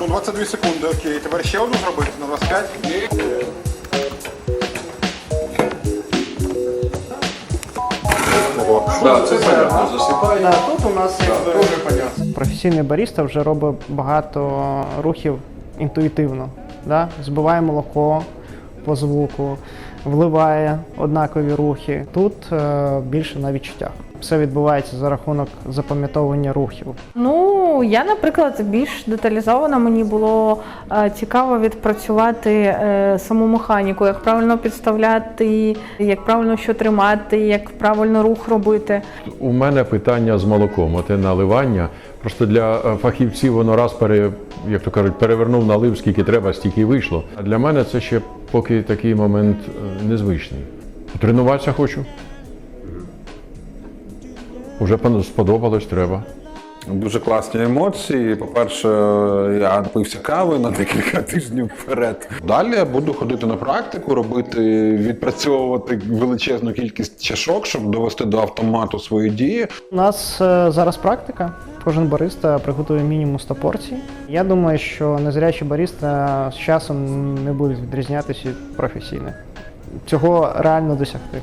ну 22 секунди, окей. Тепер ще одну зробити на 25. Ого. Да, це понятно, засипай. Да, тут у нас якби Дуже понятно. професійний баріста вже робить багато рухів інтуїтивно. Да? Збиває молоко по звуку, вливає однакові рухи. Тут е, більше на відчуттях. Все відбувається за рахунок запам'ятовування рухів. Ну, я, наприклад, більш деталізовано мені було е, цікаво відпрацювати е, саму механіку, як правильно підставляти, як правильно що тримати, як правильно рух робити. У мене питання з молоком. Оте наливання. Просто для е, фахівців воно раз пере, як то кажуть, перевернув налив, скільки треба, стільки й вийшло. А для мене це ще поки такий момент незвичний. Тренуватися хочу. Уже пан- сподобалось, треба. Дуже класні емоції. По-перше, я напився кави на декілька тижнів вперед. Далі я буду ходити на практику, робити, відпрацьовувати величезну кількість чашок, щоб довести до автомату свої дії. У нас е, зараз практика. Кожен бариста приготує мінімум 100 порцій. Я думаю, що незрячі бариста з часом не будуть відрізнятися від професійних. Цього реально досягти.